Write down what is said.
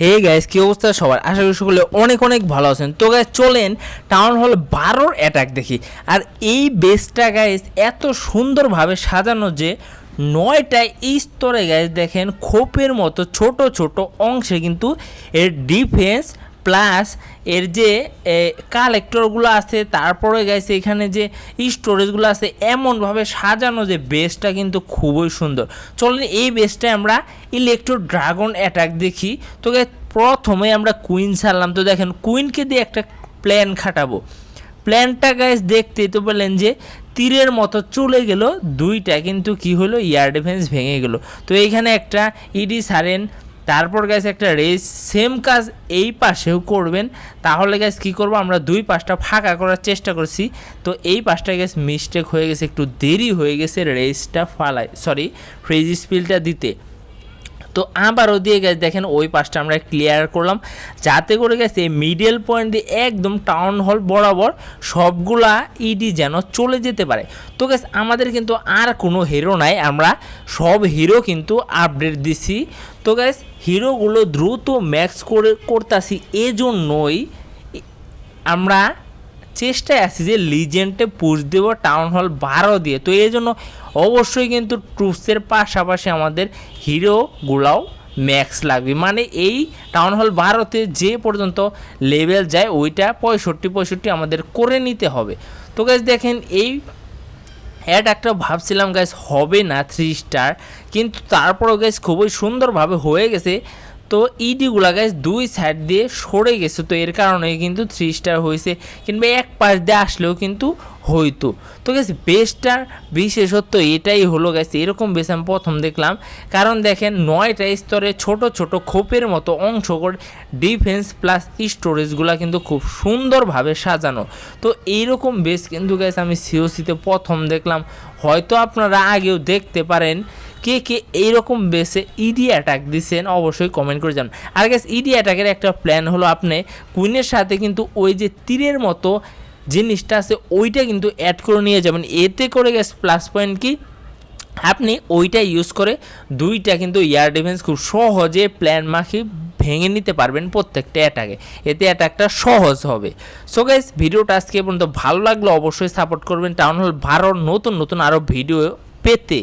Hey guys কী অবস্থা সবার? আশা করি সকলে অনেক অনেক ভালো আছেন। তো গাইস চলেন টাউন হল বারোর অ্যাটাক দেখি। আর এই বেসটা গাইস এত সুন্দরভাবে সাজানো যে নয়টা স্তরে গাইস দেখেন, খোপের মতো ছোট ছোট অংশে কিন্তু এর ডিফেন্স প্লাস এর যে কালেক্টরগুলো আছে, তারপরে গেছে এখানে যে স্টোরেজগুলো আছে, এমনভাবে সাজানো যে বেসটা কিন্তু খুবই সুন্দর। চলেন এই বেসটা আমরা ইলেকট্রো ড্রাগন অ্যাটাক দেখি। তো প্রথমে আমরা কুইন ছাড়লাম। তো দেখেন কুইনকে দিয়ে একটা প্ল্যান খাটাবো। প্ল্যানটা গাইজ দেখতে তো বললেন যে, তীরের মতো চলে গেল, দুইটা কিন্তু কি হলো? এয়ার ডিফেন্স ভেঙে গেল। তো এইখানে একটা ইডি সারেন তারপর গ্যাস একটা রেস সেম কাজ এই পাশেও করবেন। তাহলে গ্যাস কি করব? আমরা দুই পাশটা ফাঁকা করার চেষ্টা করছি। তো এই পাশটা গ্যাস মিস্টেক হয়ে গেছে, একটু দেরি হয়ে গেছে রেসটা ফালাই সরি ফ্রিজ স্পিলটা দিতে। তো আবারও দিয়ে গেছে দেখেন ওই পাশটা আমরা ক্লিয়ার করলাম। যাতে করে গেছে মিডল পয়েন্ট দিয়ে একদম টাউন হল বরাবর সবগুলা ইডি যেন চলে যেতে পারে। তো গেছে আমাদের কিন্তু আর কোনো হিরো নাই, আমরা সব হিরো কিন্তু আপডেট দিছি। তো গ্যাস হিরোগুলো দ্রুত ম্যাক্স করে, করতেছি, এজন্যই আমরা চেষ্টায় আছি যে লিজেন্ডে পুশ দেব টাউন হল বারো দিয়ে। তো এই জন্য অবশ্যই কিন্তু ট্রুপসের পাশাপাশি আমাদের হিরোগুলাও ম্যাক্স লাগবে। মানে এই টাউন হল বারোতে যে পর্যন্ত লেভেল যায়, ওইটা পঁয়ষট্টি পঁয়ষট্টি আমাদের করে নিতে হবে। তো গাছ দেখেন এই অ্যাড একটা ভাবছিলাম গাইস হবে না থ্রি স্টার কিন্তু তারপরও গাইস খুবই সুন্দরভাবে হয়ে গেছে। তো ইডিগুলা গাইস দুই সাইড দিয়ে সরে গেছে, তো এর কারণে কিন্তু থ্রি স্টার হয়েছে কিংবা এক পাশ দিয়ে আসলেও কিন্তু হইতো। তো গেছে বেসটার বিশেষত্ব এটাই হলো গেছে এরকম বেশ আমি প্রথম দেখলাম। কারণ দেখেন, নয়টা স্তরে ছোট ছোট খোপের মতো অংশ করে ডিফেন্স প্লাস স্টোরেজগুলো কিন্তু খুব সুন্দরভাবে সাজানো। তো এইরকম বেস কিন্তু গেছে আমি সিওসিতে প্রথম দেখলাম। হয়তো আপনারা আগেও দেখতে পারেন। কে কে এইরকম বেসে ইডি অ্যাটাক দিছেন অবশ্যই কমেন্ট করে জানান। আর গ্যাস ইডি অ্যাটাকের একটা প্ল্যান হলো আপনি কুইনের সাথে কিন্তু ওই যে তীরের মতো জিনিসটা আছে, ওইটা কিন্তু অ্যাড করে নিয়ে যাবেন। এতে করে গ্যাস প্লাস পয়েন্ট কি? আপনি ওইটা ইউজ করে দুইটা কিন্তু এয়ার ডিফেন্স খুব সহজে প্ল্যান মাখি ভেঙে নিতে পারবেন প্রত্যেকটা অ্যাটাকে এতে অ্যাটাকটা সহজ হবে। সো গাইস ভিডিওটা আজকে পর্যন্ত ভালো লাগল, অবশ্যই সাপোর্ট করবেন। টাউন হল বারোর নতুন নতুন আরও ভিডিও পেতে।